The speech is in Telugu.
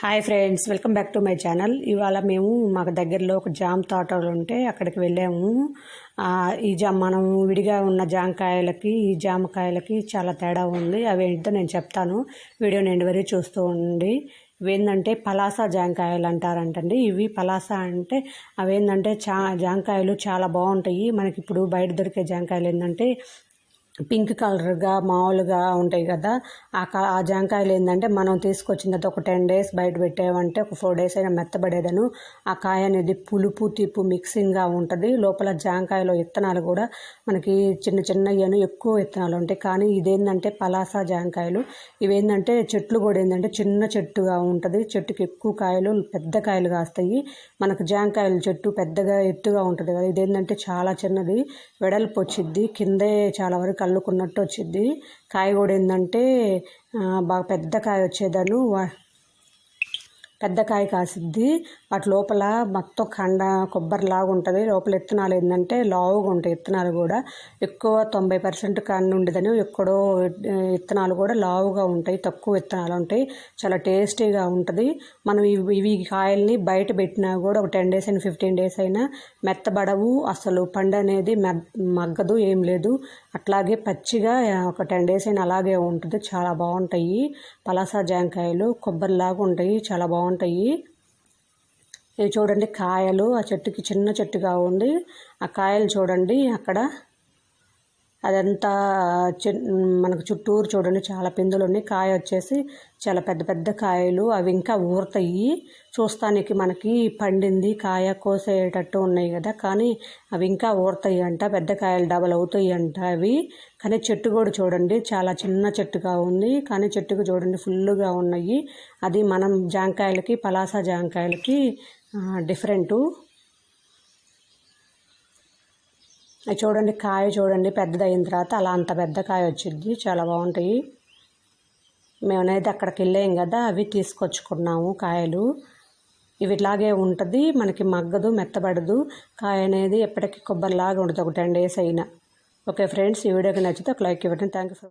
Hi friends welcome back to my channel. ఇవాళ మేము మాకు దగ్గరలో ఒక జామ్ తోటలు ఉంటే అక్కడికి వెళ్ళాము. ఈ జామ్ మనం విడిగా ఉన్న జామకాయలకి ఈ జామకాయలకి చాలా తేడా ఉంది. అవి ఏంటో నేను చెప్తాను. వీడియో నేను వరకు చూస్తూ ఉండి ఇవేందంటే పలాస జాంకాయలు అంటారంటండి. ఇవి పలాస అంటే అవేంటంటే చా జాంకాయలు చాలా బాగుంటాయి. మనకి ఇప్పుడు బయట దొరికే జాంకాయలు ఏంటంటే పింక్ కలర్గా మామూలుగా ఉంటాయి కదా ఆ కా ఆ జాంకాయలు ఏంటంటే మనం తీసుకొచ్చిన తర్వాత ఒక టెన్ డేస్ బయట పెట్టామంటే ఒక ఫోర్ డేస్ అయినా మెత్తబడేదను. ఆ కాయ అనేది పులుపు తిప్పు మిక్సింగ్గా ఉంటుంది. లోపల జాంకాయలో విత్తనాలు కూడా మనకి చిన్న చిన్నయ్యను ఎక్కువ విత్తనాలు ఉంటాయి. కానీ ఇదేంటంటే పలాస జాంకాయలు. ఇవేంటంటే చెట్లు కూడా ఏంటంటే చిన్న చెట్టుగా ఉంటుంది. చెట్టుకి ఎక్కువ కాయలు పెద్ద కాయలు కాస్తాయి. మనకు జాంకాయల చెట్టు పెద్దగా ఎత్తుగా ఉంటుంది కదా ఇదేంటంటే చాలా చిన్నది. వెడల్పు వచ్చిద్ది. కిందే చాలా వరకు అల్లుకున్నట్టు వచ్చిద్ది కాయ కూడా ఏంటంటే బాగా పెద్ద కాయ వచ్చేదాను పెద్ద కాయ కాసిద్ది. వాటి లోపల మొత్తం కండ కొబ్బరిలాగా ఉంటుంది. లోపల విత్తనాలు ఏంటంటే లావుగా ఉంటాయి విత్తనాలు కూడా. ఎక్కువ తొంభై పర్సెంట్ కండ ఉండదని ఎక్కడో విత్తనాలు కూడా లావుగా ఉంటాయి తక్కువ విత్తనాలు ఉంటాయి. చాలా టేస్టీగా ఉంటుంది. మనం ఇవి ఇవి కాయల్ని బయట పెట్టినా కూడా ఒక టెన్ డేస్ అయినా ఫిఫ్టీన్ డేస్ అయినా మెత్తబడవు. అసలు పండు అనేది మె- మగ్గదు ఏం లేదు. అట్లాగే పచ్చిగా ఒక టెన్ డేస్ అయినా అలాగే ఉంటుంది. చాలా బాగుంటాయి. పలాస జాంకాయలు కొబ్బరిలాగా ఉంటాయి. చాలా బాగుంటాయి. ఇవి చూడండి కాయలు. ఆ చెట్టుకి చిన్న చెట్టుగా ఉంది. ఆ కాయలు చూడండి అక్కడ అదంతా చి- మనకు చుట్టూరు చూడండి చాలా పిందులు ఉన్నాయి. కాయ వచ్చేసి చాలా పెద్ద పెద్ద కాయలు అవి ఇంకా ఊరుతాయి. చూస్తానికి మనకి పండింది కాయ కోసేటట్టు ఉన్నాయి కదా. కానీ అవి ఇంకా ఊరుతాయి అంట పెద్ద కాయలు డబల్ అవుతాయి అంట అవి. కానీ చెట్టు కూడా చూడండి చాలా చిన్న చెట్టుగా ఉంది. కానీ చెట్టుకు చూడండి ఫుల్గా ఉన్నాయి. అది మనం జాంకాయలకి పలాస జాంకాయలకి డిఫరెంటు అది చూడండి కాయ చూడండి పెద్దది అయిన తర్వాత అలా అంత పెద్ద కాయ వచ్చింది చాలా బాగుంటాయి. మేమైతే అక్కడికి వెళ్ళాం కదా అవి తీసుకొచ్చుకున్నాము కాయలు. ఇవి ఇట్లాగే ఉంటుంది మనకి మగ్గదు మెత్తబడదు. కాయ అనేది ఎప్పటికీ కొబ్బరిలాగా ఉంటుంది ఒక టెన్ డేస్ అయినా. ఓకే ఫ్రెండ్స్ ఈ వీడియోకి నచ్చితే ఒక లైక్ ఇవ్వండి. Thank you for